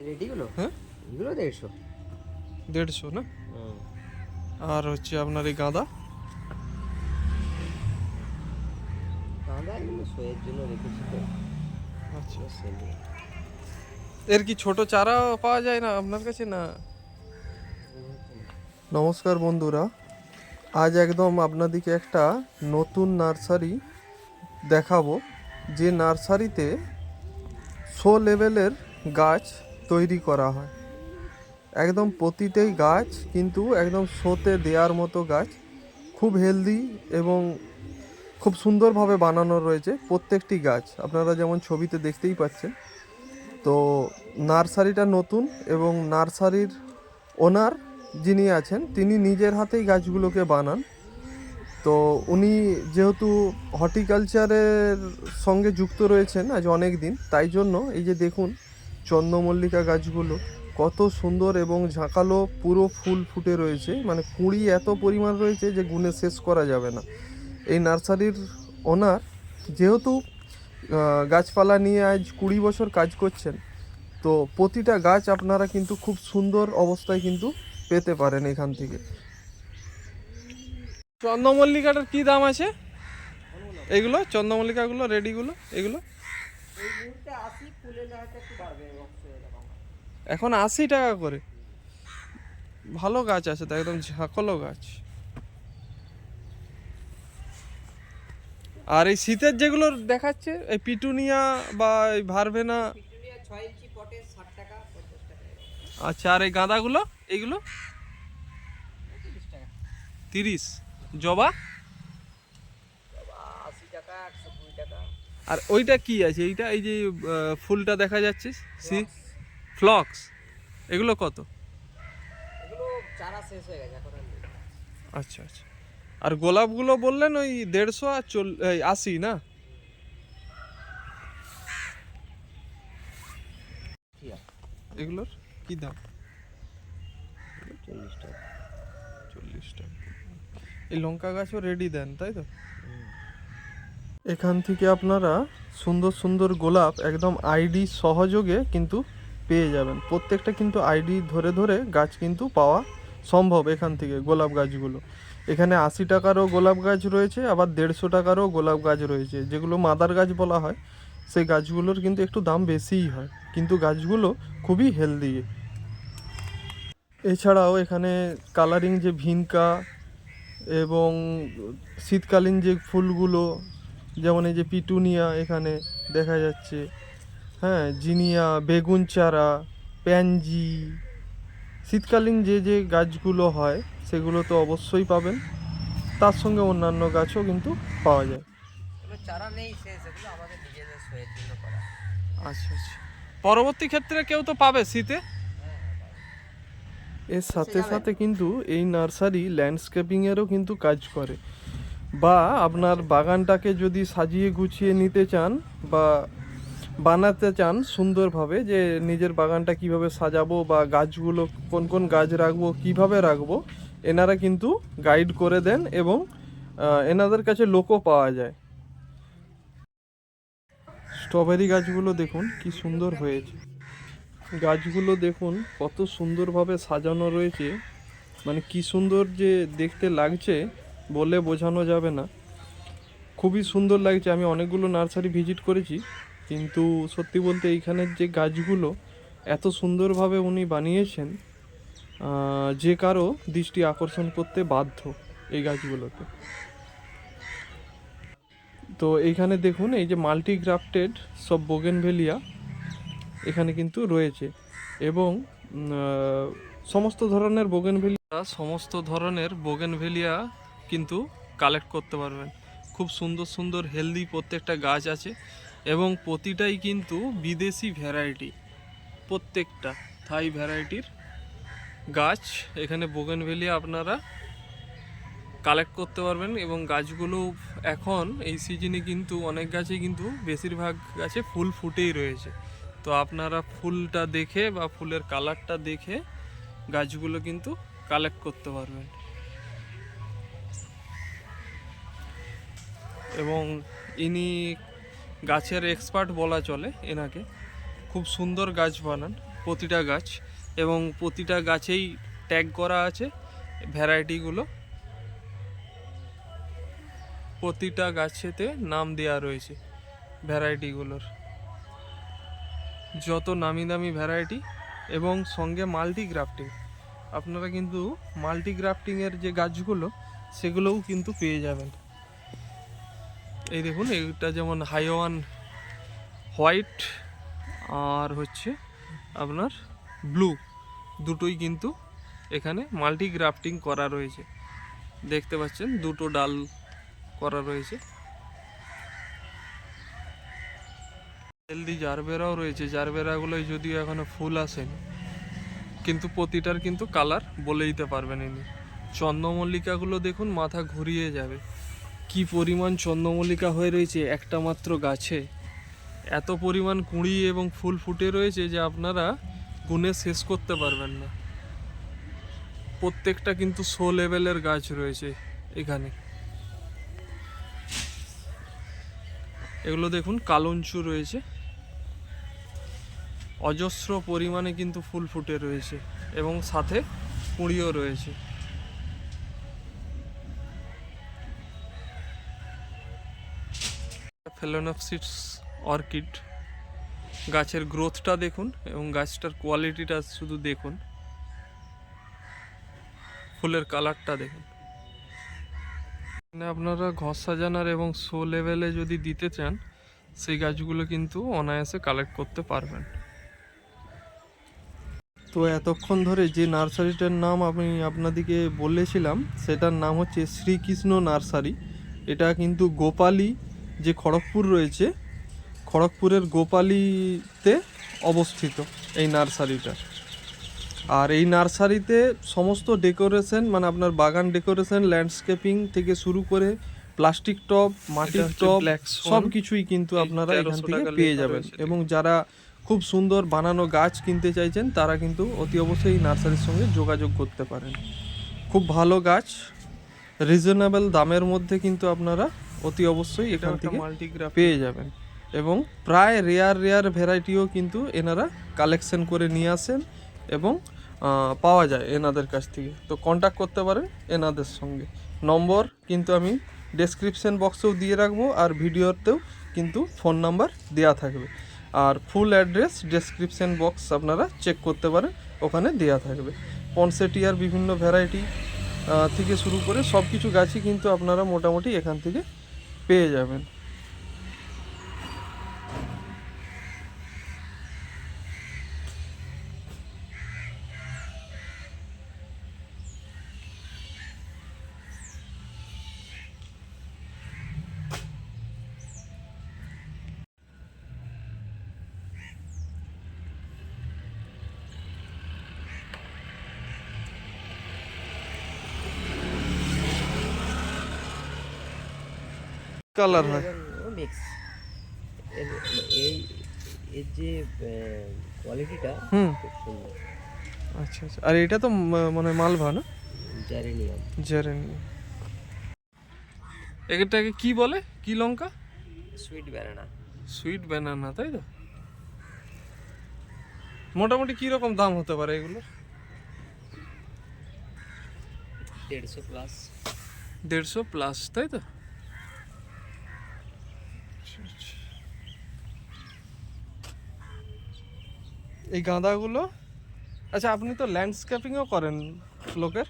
রেডিগুলো হ্যাঁ। এগুলো দেড়শো। দেড়শো না? আর হচ্ছে আপনার এই গাঁদা? গাঁদা এগুলো শোয়ের জন্য রেখেছি তো। আচ্ছা। এর কি ছোট চারা পাওয়া যায় না আপনার কাছে না? নমস্কার বন্ধুরা। আজ একদম আপনাদেরকে একটা নতুন নার্সারি দেখাবো। যে নার্সারিতে শো লেভেলের গাছ তৈরি করা হয়। একদম প্রতিটাই গাছ, কিন্তু একদম শোতে দেওয়ার মতো গাছ। খুব হেলদি এবং খুব সুন্দরভাবে বানানো রয়েছে প্রত্যেকটি গাছ। আপনারা যেমন ছবিতে দেখতেই পাচ্ছেন। তো নার্সারিটা নতুন এবং নার্সারির ওনার যিনি আছেন, তিনি নিজের হাতেই গাছগুলোকে বানান। তো উনি যেহেতু হর্টিকালচারের সঙ্গে যুক্ত রয়েছেন আজ অনেক দিন তাই জন্য এই যে দেখুন চন্দ্রমল্লিকা গাছগুলো কত সুন্দর এবং ঝাঁকালো পুরো ফুল ফুটে রয়েছে। মানে কুঁড়ি এত পরিমাণ রয়েছে যে গুণে শেষ করা যাবে না। এই নার্সারির ওনার যেহেতু গাছপালা নিয়ে আজ কুড়ি বছর কাজ করছেন, তো প্রতিটা গাছ আপনারা কিন্তু খুব সুন্দর অবস্থায় কিন্তু পেতে পারেন এখান থেকে। চন্দ্রমল্লিকাটার কি দাম আছে? এগুলো? চন্দ্রমল্লিকাগুলো, রেডিগুলো, এগুলো? এখন আশি টাকা করে। ভালো গাছ আছে তো একদম ঝাঁকলো গাছ। আর এই শীতের যেগুলো দেখাচ্ছে এই পিটুনিয়া বা এই ভারভেনা। ছয় ইঞ্চি পটে ষাট টাকা পঞ্চাশ টাকা আচ্ছা আর এই গাঁদাগুলো এইগুলো? তিরিশ। জবা বা আশি টাকা একশো কুড়ি টাকা আর ওইটা কি আছে? এইটা এই যে ফুলটা দেখা যাচ্ছে সি? ফ্লক্স। এগুলো কত? হয়ে আচ্ছা আচ্ছা। আর গোলাপগুলো বললেন ওই দেড়শো আর চল আশি না? এগুলোর কি দাম? চল্লিশ টাকা। চল্লিশ টাকা। এই লঙ্কা গাছও রেডি দেন তাই তো? এখান থেকে আপনারা সুন্দর সুন্দর গোলাপ একদম আইডি সহযোগে কিন্তু পেয়ে যাবেন। প্রত্যেকটা কিন্তু আইডি ধরে ধরে গাছ কিন্তু পাওয়া সম্ভব এখান থেকে গোলাপ গাছগুলো। এখানে আশি টাকারও গোলাপ গাছ রয়েছে, আবার দেড়শো টাকারও গোলাপ গাছ রয়েছে। যেগুলো মাদার গাছ বলা হয়, সেই গাছগুলোর কিন্তু একটু দাম বেশিই হয়। কিন্তু গাছগুলো খুবই হেলদি এছাড়াও এখানে কালারিং যে ভিনকা এবং শীতকালীন যে ফুলগুলো যেমন এই যে পিটুনিয়া এখানে দেখা যাচ্ছে। হ্যাঁ জিনিয়া বেগুন চারা প্যানজি। শীতকালীন যে যে গাছগুলো হয় সেগুলো তো অবশ্যই পাবেন। তার সঙ্গে অন্যান্য গাছও কিন্তু পাওয়া যায়। চারা নেই আমাদের নিজেদের জন্য করা। আচ্ছা আচ্ছা। পরবর্তী ক্ষেত্রে কেউ তো পাবে শীতে? এর সাথে সাথে কিন্তু এই নার্সারি ল্যান্ডস্কেপিংয়েরও কিন্তু কাজ করে। বা আপনার বাগানটাকে যদি সাজিয়ে গুছিয়ে নিতে চান বা বানাতে চান সুন্দরভাবে যে নিজের বাগানটা কীভাবে সাজাবো বা গাছগুলো কোন কোন গাছ রাখব, কীভাবে রাখব, এনারা কিন্তু গাইড করে দেন এবং এনাদের কাছে লোকও পাওয়া যায়। স্ট্রবেরি গাছগুলো দেখুন কি সুন্দর হয়েছে। গাছগুলো দেখুন কত সুন্দরভাবে সাজানো রয়েছে। মানে কি সুন্দর যে দেখতে লাগছে। বলে বোঝানো যাবে না। খুবই সুন্দর লাগছে। আমি অনেকগুলো নার্সারি ভিজিট করেছি, কিন্তু সত্যি বলতে এইখানের যে গাছগুলো এত সুন্দরভাবে উনি বানিয়েছেন যে কারও দৃষ্টি আকর্ষণ করতে বাধ্য এই গাছগুলোতে। তো এইখানে দেখুন, এই যে মাল্টি গ্রাফটেড সব বোগেনভেলিয়া এখানে কিন্তু রয়েছে এবং সমস্ত ধরনের বোগেনভেলিয়া, সমস্ত ধরনের বোগেনভেলিয়া কিন্তু কালেক্ট করতে পারবেন। খুব সুন্দর সুন্দর হেলদি প্রত্যেকটা গাছ আছে এবং প্রতিটাই কিন্তু বিদেশি ভ্যারাইটি প্রত্যেকটা থাই ভ্যারাইটির গাছ এখানে বোগেনভেলিয়া আপনারা কালেক্ট করতে পারবেন এবং গাছগুলো এখন এই সিজনে কিন্তু অনেক গাছে কিন্তু বেশিরভাগ গাছে ফুল ফুটেই রয়েছে। তো আপনারা ফুলটা দেখে বা ফুলের কালারটা দেখে গাছগুলো কিন্তু কালেক্ট করতে পারবেন। এবং ইনি গাছের এক্সপার্ট বলা চলে এনাকে। খুব সুন্দর গাছ বানান, প্রতিটা গাছ এবং প্রতিটা গাছেই ট্যাগ করা আছে ভ্যারাইটিগুলো প্রতিটা গাছেতে নাম দেওয়া রয়েছে ভ্যারাইটিগুলোর যত নামি দামি ভ্যারাইটি এবং সঙ্গে মাল্টি গ্রাফটিং আপনারা কিন্তু মাল্টি গ্রাফটিংয়ের যে গাছগুলো, সেগুলোও কিন্তু পেয়ে যাবেন। এই দেখুন, এইটা যেমন হাইওয়ান হোয়াইট আর হচ্ছে আপনার ব্লু দুটোই কিন্তু এখানে মাল্টি গ্রাফটিং করা রয়েছে। দেখতে পাচ্ছেন, দুটো ডাল করা রয়েছে। হেলদি জারবেরাও রয়েছে। জারবেরাগুলোই যদিও এখনও ফুল আসেনি, কিন্তু প্রতিটার কিন্তু কালার বলে দিতে পারবেন ইনি। চন্দ্রমল্লিকাগুলো দেখুন, মাথা ঘুরিয়ে যাবে। কি পরিমাণ চন্দ্রমল্লিকা হয়ে রয়েছে একটা মাত্র গাছে? এত পরিমাণ কুঁড়ি এবং ফুল ফুটে রয়েছে যে আপনারা গুনে শেষ করতে পারবেন না। প্রত্যেকটা কিন্তু শো লেভেলের গাছ রয়েছে এখানে। এগুলো দেখুন, কালঞ্চু রয়েছে। অজস্র পরিমাণে কিন্তু ফুল ফুটে রয়েছে এবং সাথে কুঁড়িও রয়েছে। ফেলোনপসিস অর্কিড গাছের গ্রোথটা দেখুন এবং গাছটার কোয়ালিটিটা শুধু দেখুন। ফুলের কালারটা দেখুন। আপনারা ঘর সাজানোর এবং শো লেভেলে যদি দিতে চান, সেই গাছগুলো কিন্তু অনায়াসে কালেক্ট করতে পারবেন। তো এতক্ষণ ধরে যে নার্সারিটার নাম আমি আপনাদেরকে বলেছিলাম, সেটার নাম হচ্ছে শ্রীকৃষ্ণ নার্সারি। এটা কিন্তু গোপালী যে খড়গপুর রয়েছে খড়গপুরের গোপালীতে অবস্থিত এই নার্সারিটা। আর এই নার্সারিতে সমস্ত ডেকোরেশন মানে আপনার বাগান ডেকোরেশন ল্যান্ডস্কেপিং থেকে শুরু করে প্লাস্টিক টপ মাটির টপ সব কিছুই কিন্তু আপনারা এখান থেকে পেয়ে যাবেন। এবং যারা খুব সুন্দর বানানো গাছ কিনতে চাইছেন তারা কিন্তু অতি অবশ্যই এই নার্সারির সঙ্গে যোগাযোগ করতে পারেন। খুব ভালো গাছ রিজনেবল দামের মধ্যে কিন্তু আপনারা অতি অবশ্যই এখান থেকে মাল্টিগ্রাফ পেয়ে যাবেন। এবং প্রায় রেয়ার রেয়ার ভ্যারাইটিও কিন্তু এনারা কালেকশন করে নিয়ে আসেন এবং পাওয়া যায় এনাদের কাছ থেকে। তো কন্ট্যাক্ট করতে পারেন এনাদের সঙ্গে। নম্বর কিন্তু আমি ডেসক্রিপশন বক্সেও দিয়ে রাখব আর ভিডিওতেও কিন্তু ফোন নাম্বার দেওয়া থাকবে। আর ফুল অ্যাড্রেস ডেসক্রিপশন বক্স আপনারা চেক করতে পারেন ওখানে দেওয়া থাকবে। পনসেটিয়ার বিভিন্ন ভ্যারাইটি থেকে শুরু করে সব কিছু গাছই কিন্তু আপনারা মোটামুটি এখান থেকে পেয়ে যাবেন। কালার হয়। মিক্স এই এর যে কোয়ালিটিটা হুম। খুব সুন্দর। আচ্ছা আচ্ছা। আর এটা তো মানে মালভা না? জারেনিয়াম জেরেনি এটাকে কি বলে? কি লঙ্কা? সুইট ব্যানানা সুইট ব্যানানা তাই তো? মোটামুটি কি রকম দাম হতে পারে এগুলো দেড়শো প্লাস দেড়শো প্লাস তাই তো আচ্ছা, আচ্ছা। এই গাঁদাগুলো? আচ্ছা আপনি তো ল্যান্ডস্কেপিংও করেন লোকের।